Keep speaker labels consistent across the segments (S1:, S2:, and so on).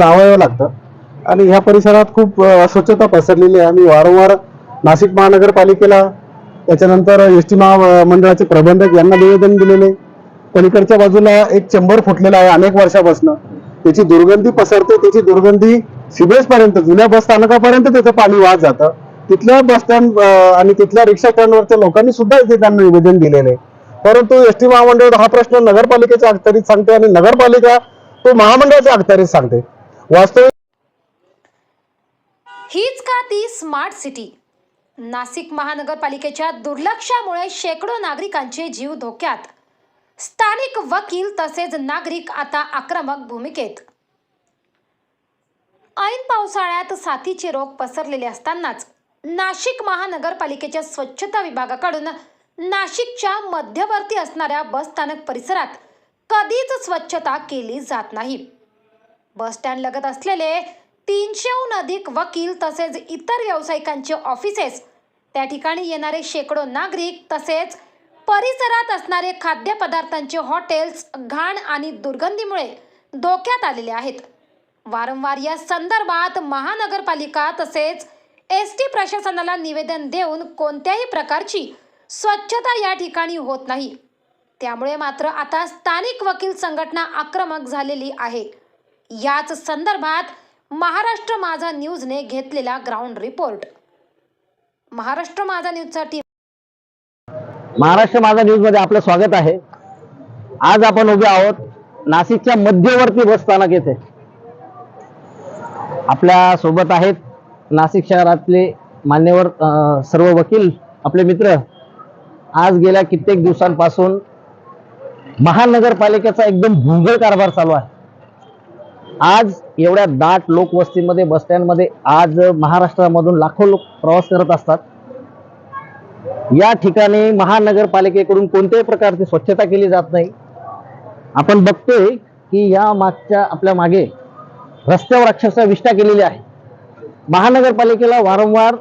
S1: लावावं लागतं. आणि ह्या परिसरात खूप अस्वच्छता पसरलेली आहे. आम्ही वारंवार नाशिक महानगरपालिकेला त्याच्यानंतर एस टी महामंडळाचे प्रबंधक यांना निवेदन दिलेले. पलीकडच्या बाजूला एक चंबर फुटलेला आहे अनेक वर्षापासून. त्याची दुर्गंधी पसरते त्याची दुर्गंधी सिबेस पर्यंत जुन्या बस स्थानकापर्यंत त्याचं पाणी वाहत जातं. तिथल्या बस स्टँड आणि तिथल्या रिक्षा स्टँडवरच्या लोकांनी सुद्धा इथे त्यांना निवेदन दिलेले परंतु एस टी महामंडळ हा प्रश्न नगरपालिकेच्या अखत्यारीत सांगते आणि नगरपालिका तो महामंडळाच्या अखत्यारीत सांगते. वास्तविक
S2: हीच का ती स्मार्ट सिटी नाशिक महानगरपालिकेच्या दुर्लक्षामुळे शेकडो नागरिकांचे जीव धोक्यात. स्थानिक वकील तसेच नागरिक आता आक्रमक भूमिकेत. ऐन पावसाळ्यात साथीचे रोग पसरलेले असतानाच नाशिक महानगरपालिकेच्या स्वच्छता विभागाकडून नाशिकच्या मध्यवर्ती असणाऱ्या बसस्थानक परिसरात कधीच स्वच्छता केली जात नाही. बस स्टँड लगत असलेले तीनशेहून अधिक वकील तसेच इतर व्यावसायिकांचे ऑफिसेस त्या ठिकाणी येणारे शेकडो नागरिक तसेच परिसरात असणारे खाद्यपदार्थांचे हॉटेल्स घाण आणि दुर्गंधीमुळे धोक्यात आलेले आहेत. वारंवार या संदर्भात महानगरपालिका तसेच एस टी प्रशासनाला निवेदन देऊन कोणत्याही प्रकारची स्वच्छता या ठिकाणी होत नाही. त्यामुळे मात्र आता स्थानिक वकील संघटना आक्रमक झालेली आहे. याच संदर्भात महाराष्ट्र माझा न्यूजने घेतलेला ग्राउंड रिपोर्ट. महाराष्ट्र माझा न्यूजसाठी
S3: महाराष्ट्र माझा न्यूजमध्ये आपलं स्वागत आहे. आज आपण उभे आहोत नाशिकच्या मध्यवर्ती बस स्थानक येथे. आपल्यासोबत आहेत नाशिक शहरातले मान्यवर अं, सर्व वकील आपले मित्र आज गेल्या कित्येक दिवसांपासून महानगरपालिकेचा एकदम भुंगळ कारभार चालू आहे. आज एवढ्या दाट लोकवस्तीमध्ये बसस्टँडमध्ये आज महाराष्ट्रामधून लाखो लोक प्रवास करत असतात. या ठिकाणी महानगरपालिकेकडून कोणत्याही प्रकारची स्वच्छता केली जात नाही. आपण बघतोय की या मागच्या आपल्या मागे रस्त्यावर अक्षरशः विष्ठा केलेली आहे. महानगरपालिकेला वारंवार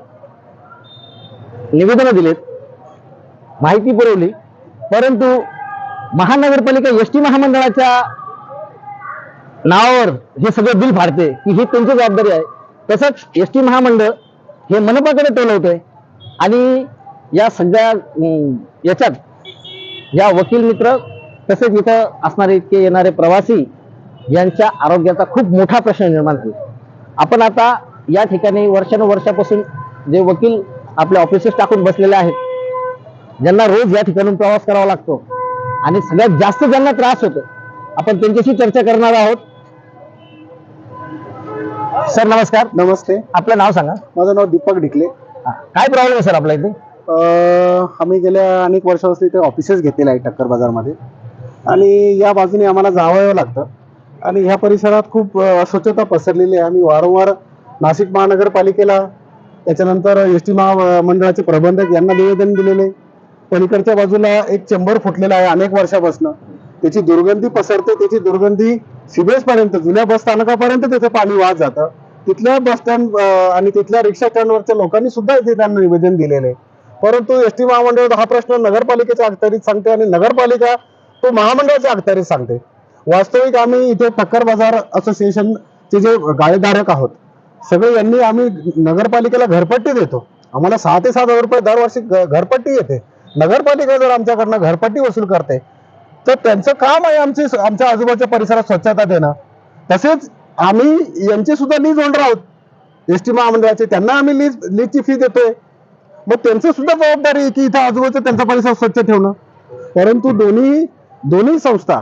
S3: निवेदनं दिलेत माहिती पुरवली परंतु महानगरपालिका एस टी महामंडळाच्या नावावर हे सगळं बिल फाडते की ही त्यांची जबाबदारी आहे. तसंच एस टी महामंडळ हे मनपाकडे टोलवतंय आणि या सगळ्या याच्यात या वकील मित्र तसेच इथं असणारे इतके येणारे प्रवासी यांच्या आरोग्याचा खूप मोठा प्रश्न निर्माण होईल. आपण आता या ठिकाणी वर्षानुवर्षापासून जे वकील आपले ऑफिसेस टाकून बसलेले आहेत ज्यांना रोज या ठिकाणून प्रवास करावा लागतो आणि सगळ्यात जास्त ज्यांना त्रास होतो आपण त्यांच्याशी चर्चा करणार आहोत. सर नमस्कार.
S1: नमस्ते.
S3: आपलं नाव सांगा.
S1: माझं नाव दीपक ढिकले.
S3: काय प्रॉब्लेम आहे सर आपला इथे?
S1: अं, आम्ही गेल्या अनेक वर्षापासून इथे ऑफिसेस घेतलेले आहे टक्कर बाजारमध्ये. आणि या बाजूने आम्हाला जावं लागतं. आणि ह्या परिसरात खूप अस्वच्छता पसरलेली आहे. आम्ही वारंवार नाशिक महानगरपालिकेला त्याच्यानंतर एस टी महामंडळाचे प्रबंधक यांना निवेदन दिलेले. पलीकडच्या बाजूला एक चेंबर फुटलेला आहे अनेक वर्षापासून. त्याची दुर्गंधी पसरते त्याची दुर्गंधी सिबेस पर्यंत जुन्या बस स्थानकापर्यंत त्याचं पाणी वाहत जातं. तिथल्या बस स्टँड आणि तिथल्या रिक्षा स्टँडवरच्या लोकांनी सुद्धा इथे त्यांना निवेदन दिलेले. आहे. परंतु एस टी महामंडळ हा प्रश्न नगरपालिकेच्या अखत्यारीत सांगते आणि नगरपालिका तो महामंडळाच्या अखत्यारीत सांगते. वास्तविक आम्ही इथे टक्कर बाजार असोसिएशनचे जे गाळेधारक आहोत सगळे यांनी आम्ही नगरपालिकेला घरपट्टी देतो. आम्हाला सहा ते सात हजार रुपये दरवर्षी घरपट्टी येते. नगरपालिका जर आमच्याकडनं घरपट्टी वसूल करते तर त्यांचं काम आहे आमची आमच्या आजूबाजूच्या परिसरात स्वच्छता देणं. तसेच आम्ही यांची सुद्धा लीज ओनर आहोत. एस टी महामंडळाचे त्यांना आम्ही लीज लीजची फी देतोय. मग त्यांचं सुद्धा जबाबदारी आहे की इथं आजूबाजूचा त्यांचा परिसर स्वच्छ ठेवणं. परंतु दोन्ही दोन्ही संस्था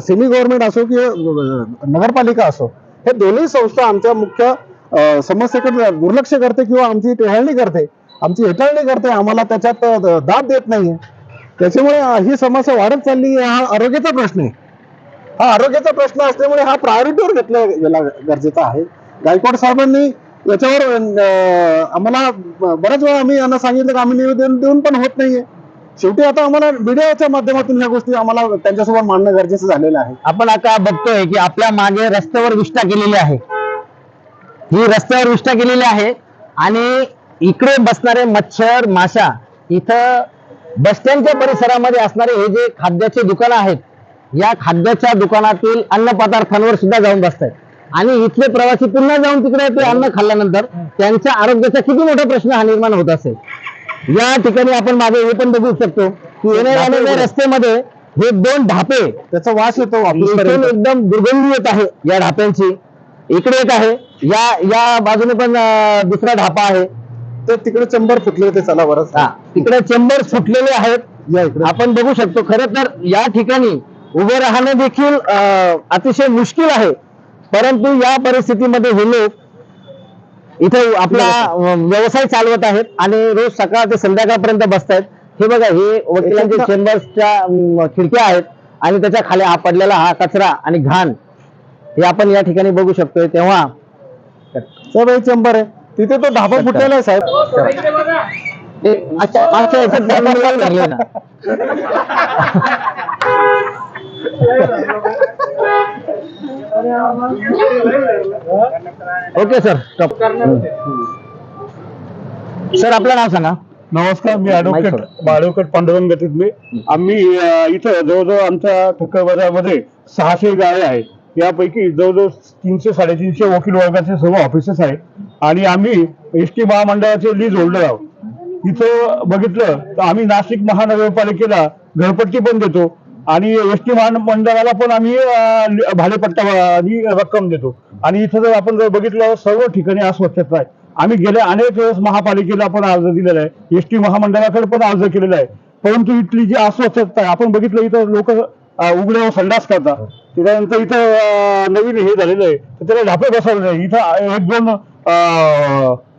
S1: सेमी गव्हर्नमेंट असो किंवा नगरपालिका असो हे दोन्ही संस्था आमच्या मुख्य समस्येकडे दुर्लक्ष करते किंवा आमची टेहळणी करते. आमची हेटाळणी करते. आम्हाला त्याच्यात दाद देत नाहीये त्याच्यामुळे ही समस्या वाढत चालली आहे. हा आरोग्याचा प्रश्न आहे. हा आरोग्याचा प्रश्न असल्यामुळे हा प्रायोरिटीवर घेतला गेला गरजेचा आहे. गायकवाड साहेबांनी याच्यावर आम्हाला बऱ्याच वेळा आम्ही यांना सांगितलं की आम्ही निवेदन देऊन पण होत नाहीये. शेवटी आता आम्हाला मीडियाच्या माध्यमातून ह्या गोष्टी आम्हाला त्यांच्यासोबत मांडणं गरजेचं झालेलं आहे.
S3: आपण आता बघतोय की आपल्या मागे रस्त्यावर विष्ठा केलेली आहे. ही रस्त्यावर विष्ठा केलेली आहे आणि इकडे बसणारे मच्छर माशा इथं बस स्टँडच्या परिसरामध्ये असणारे हे जे खाद्याचे दुकानं आहेत या खाद्याच्या दुकानातील अन्न पदार्थांवर सुद्धा जाऊन बसतात आणि इथले प्रवासी पुन्हा जाऊन तिकडे ते अन्न खाल्ल्यानंतर त्यांच्या आरोग्याचा किती मोठा प्रश्न हा निर्माण होत असेल. या ठिकाणी आपण मागे हे पण बघू शकतो की जाण्याच्या रस्त्यामध्ये हे दोन ढापे
S1: त्याचा वास येतो
S3: एकदम दुर्गंधी येत आहे या ढाप्यांची. इकडे एक आहे. या या बाजूने पण दुसरा ढापा आहे.
S1: तर तिकडे चंबर फुटले होते चला बरं.
S3: हा तिकडे चेंबर सुटलेले आहेत.
S1: या इकडे.
S3: आपण बघू शकतो. खरं तर या ठिकाणी उभं राहणं देखील अतिशय मुश्किल आहे. परंतु या परिस्थितीमध्ये हे लोक इथे आपला व्यवसाय चालवत आहेत आणि रोज सकाळ ते संध्याकाळपर्यंत बसतायत. हे बघा हे वकिलांचे चेंबर्सच्या खिडक्या आहेत आणि त्याच्याखाली हा पडलेला हा कचरा आणि घाण हे आपण या ठिकाणी बघू शकतोय. तेव्हा
S1: साहेब हे चंबर आहे. तिथे तो ढाबा फुटलेला आहे साहेब.
S3: ते मागच्या मागच्या ह्याच्यात जाऊन मुलाला धरलंय ना ओके सर. सर आपलं नाव सांगा.
S4: नमस्कार मी ऍडव्होकेट. ऍडव्होकेट पांडुरंग गटितले आम्ही इथं जवळजवळ आमच्या ठक्कर बाजारामध्ये सहाशे गाळे आहेत. यापैकी जवळजवळ तीनशे साडेतीनशे वकील वर्गाचे सर्व ऑफिसेस आहेत. आणि आम्ही एस टी महामंडळाचे लीज होल्डर आहोत. इथं बघितलं तर आम्ही नाशिक महानगरपालिकेला घरपट्टी पण देतो. आणि एसटी महामंडळाला पण आम्ही भाडेपट्टा आणि रक्कम देतो. आणि इथं जर आपण जर बघितलं सर्व ठिकाणी अस्वच्छता आहे. आम्ही गेल्या अनेक वेळेस महापालिकेला पण अर्ज दिलेला आहे. एसटी महामंडळाकडे पण अर्ज केलेला आहे. परंतु इथली जी अस्वच्छता आहे आपण बघितलं इथं लोक उघड्यावर संडास करतात. त्याच्यानंतर इथं नवीन हे झालेलं आहे. तर त्याला ढापे बसवलेले आहे इथं एक दोन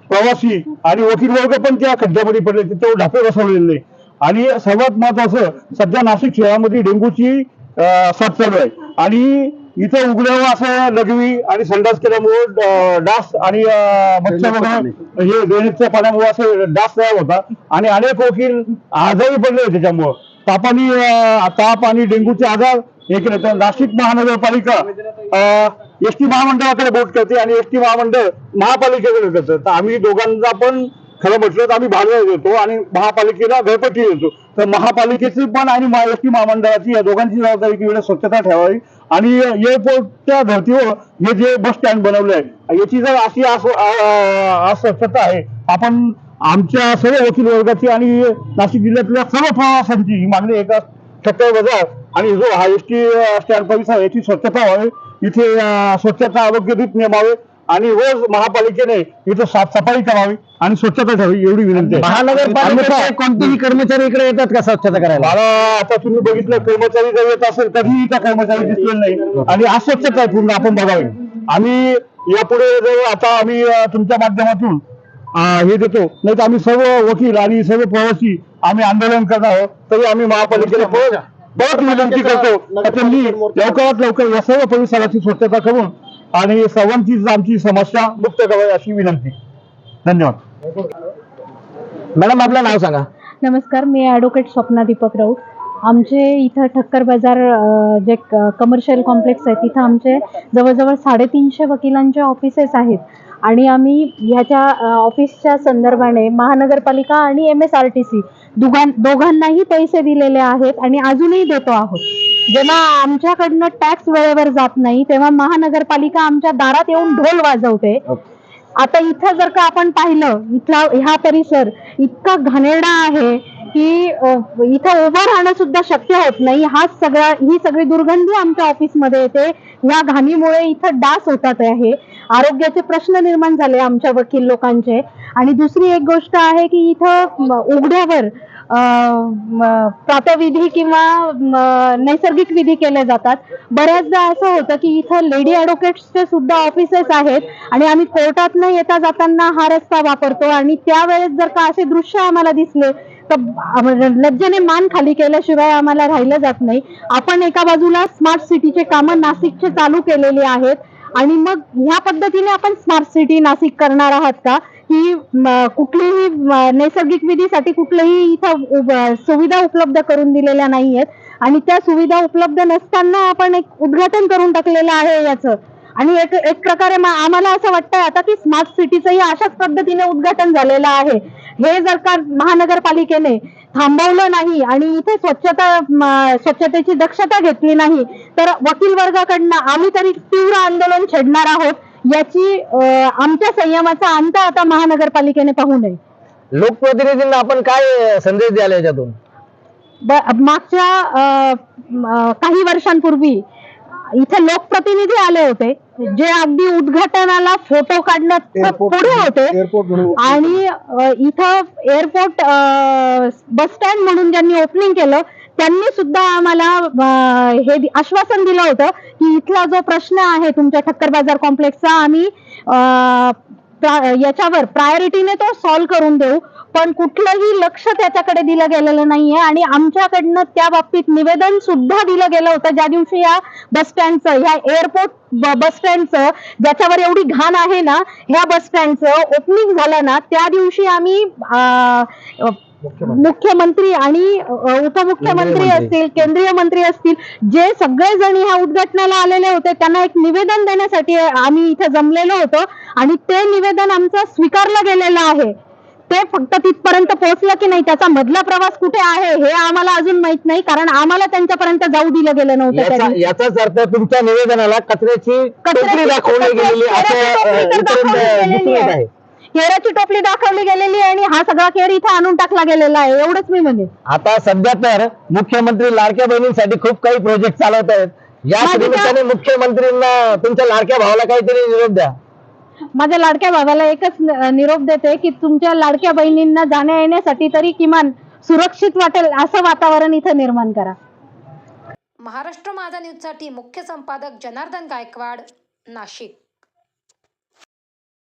S4: प्रवासी आणि वकील वर्ग पण त्या खड्ड्यामध्ये पडले. तिथे ढापे बसवलेले नाही. आणि सर्वात महत्वाचं सध्या नाशिक शहरामध्ये डेंग्यूची साथ चालू आहे. आणि इथं उघड्यावर असं लघवी आणि संडास केल्यामुळे डास आणि मच्छर वगैरे हे ड्रेनेजच्या पाण्यामुळे असं डास तयार होतात आणि अनेक वकील आजारी पडले त्याच्यामुळं. तापानी अं, ताप आणि डेंग्यूचे आजार हे केले तर नाशिक महानगरपालिका एस टी महामंडळाकडे बोट करते आणि एस टी महामंडळ महापालिकेकडे करतं. तर आम्ही दोघांना पण खरं म्हटलं तर आम्ही भाडं देतो आणि महापालिकेला घरपट्टी देतो तर महापालिकेची पण आणि महालक्ष्मी महामंडळाची या दोघांची जबाबदारी की वेळेला स्वच्छता ठेवावी आणि एअरपोर्टच्या धर्तीवर हे जे बस स्टँड बनवलं आहे याची जर अशी अस्वच्छता आहे आपण आमच्या सर्व वकील वर्गाची आणि नाशिक जिल्ह्यातल्या सर्व प्रवासांची ही मागणी एका ठक्कर बाजार आणि जो हा एस टी स्टँड परिसर याची स्वच्छता व्हावी. इथे स्वच्छता आरोग्यदूत नेमावे आणि रोज महापालिकेने इथं साफसफाई करावी आणि स्वच्छता ठेवावी एवढी विनंती आहे.
S3: महानगरपालिकेचे कोणतेही कर्मचारी इकडे येतात का स्वच्छता करायला?
S4: मला आता तुम्ही बघितलं कर्मचारी जर येत असेल कधीही त्या कर्मचारी दिसले नाही. आणि अस्वच्छता आहे पूर्ण आपण बघावी. आम्ही यापुढे जर आता आम्ही तुमच्या माध्यमातून हे देतो नाही तर आम्ही सर्व वकील आणि सर्व प्रवासी आम्ही आंदोलन करणार आहोत तरी आम्ही महापालिकेला परत विनंती करतो. त्यांनी लवकरात लवकर या सर्व परिसराची स्वच्छता करून आणि सर्वांची आमची समस्या मुक्त करावी अशी विनंती. धन्यवाद.
S3: मॅडम आपलं नाव सांगा.
S5: नमस्कार मी ॲडव्होकेट स्वप्ना दीपक राऊत. आमचे इथं ठक्कर बाजार जे कमर्शियल कॉम्प्लेक्स आहे तिथं आमचे जवळजवळ साडेतीनशे वकिलांचे ऑफिसेस आहेत. आणि आम्ही ह्याच्या ऑफिसच्या संदर्भाने महानगरपालिका आणि M S R T C दोघां दोघांनाही पैसे दिलेले आहेत आणि अजूनही देतो आहोत. जेव्हा आमच्याकडनं टॅक्स वेळेवर जात नाही तेव्हा महानगरपालिका आमच्या दारात येऊन ढोल वाजवते. आता इथं जर का आपण पाहिलं इथला हा परिसर इतका घाणेरडा आहे की इथं उभं राहणं सुद्धा शक्य होत नाही. हा सगळा ही सगळी दुर्गंधी आमच्या ऑफिसमध्ये येते. या घाणीमुळे इथं डास होतात आहे. आरोग्याचे प्रश्न निर्माण झाले आमच्या वकील लोकांचे. आणि दुसरी एक गोष्ट आहे की इथं उघड्यावर प्रातविधी किंवा नैसर्गिक विधी केले जातात. बऱ्याचदा असं होतं की इथं लेडी ॲडव्होकेट्सचे सुद्धा ऑफिसेस आहेत आणि आम्ही कोर्टातनं येता जाताना हा रस्ता वापरतो आणि त्यावेळेस जर का असे दृश्य आम्हाला दिसले तर लज्जेने मान खाली केल्याशिवाय आम्हाला राहिलं जात नाही. आपण एका बाजूला स्मार्ट सिटीचे कामं नाशिकचे चालू केलेले आहेत आणि मग ह्या पद्धतीने आपण स्मार्ट सिटी नाशिक करणार आहात का? की कुठलीही नैसर्गिक विधीसाठी कुठलंही इथं सुविधा उपलब्ध करून दिलेल्या नाही आहेत आणि त्या सुविधा उपलब्ध नसताना आपण एक उद्घाटन करून टाकलेलं आहे याचं. आणि एक एक प्रकारे आम्हाला असं वाटतंय आता की स्मार्ट सिटीचंही अशाच पद्धतीने उद्घाटन झालेलं आहे. हे जर का महानगरपालिकेने थांबवलं नाही आणि इथे स्वच्छता स्वच्छतेची दक्षता घेतली नाही तर वकील वर्गाकडनं आम्ही तरी तीव्र आंदोलन छेडणार आहोत. याची आमच्या संयमाचा अंत आता महानगरपालिकेने पाहू नये.
S3: लोकप्रतिनिधींना आपण काय संदेश द्याल याच्यातून?
S5: मागच्या काही वर्षांपूर्वी इथे लोकप्रतिनिधी आले होते जे अगदी उद्घाटनाला फोटो काढण्यात पुढे होते आणि इथं एअरपोर्ट बस स्टँड म्हणून ज्यांनी ओपनिंग केलं त्यांनी सुद्धा आम्हाला हे आश्वासन दिलं होतं की इथला जो प्रश्न आहे तुमच्या ठक्कर बाजार कॉम्प्लेक्सचा आम्ही याच्यावर प्रायोरिटीने तो सॉल्व्ह करून देऊ. पण कुठलंही लक्ष त्याच्याकडे दिलं गेलेलं नाहीये आणि आमच्याकडनं त्या बाबतीत निवेदन सुद्धा दिलं गेलं होतं. ज्या दिवशी या बस स्टँडचं ह्या एअरपोर्ट बस स्टँडचं ज्याच्यावर एवढी घाण आहे ना ह्या बस स्टँडचं ओपनिंग झालं ना त्या दिवशी आम्ही मुख्यमंत्री आणि उपमुख्यमंत्री. असतील केंद्रीय मंत्री असतील जे सगळेजण ह्या उद्घाटनाला आलेले होते त्यांना एक निवेदन देण्यासाठी आम्ही इथे जमलेलो होतो आणि ते निवेदन आमचं स्वीकारलं गेलेलं आहे ते फक्त तिथपर्यंत पोहोचलं की नाही त्याचा मधला प्रवास कुठे आहे हे आम्हाला अजून माहीत नाही कारण आम्हाला त्यांच्यापर्यंत जाऊ दिलं गेलं नव्हतं.
S3: याचाच अर्थ तुमच्या निवेदनाला कचऱ्याची दाखवली गेलेली आहे.
S5: केराची टोपली दाखवली गेलेली आहे आणि हा सगळा केर इथे आणून टाकला गेलेला आहे. एवढंच मी म्हणेन.
S3: आता सध्या तर मुख्यमंत्री लाडक्या बहिणींसाठी खूप काही प्रोजेक्ट चालवत आहेत. या
S5: माझी
S3: निमित्ताने मुख्यमंत्रींना तुमच्या लाडक्या भावाला काहीतरी निरोप द्या.
S5: माझ्या लाडक्या भावाला एकच न- निरोप देते की तुमच्या लाडक्या बहिणींना जाण्या येण्यासाठी तरी किमान सुरक्षित वाटेल असं वातावरण इथं निर्माण करा.
S2: महाराष्ट्र माझा न्यूजसाठी मुख्य संपादक जनार्दन गायकवाड नाशिक.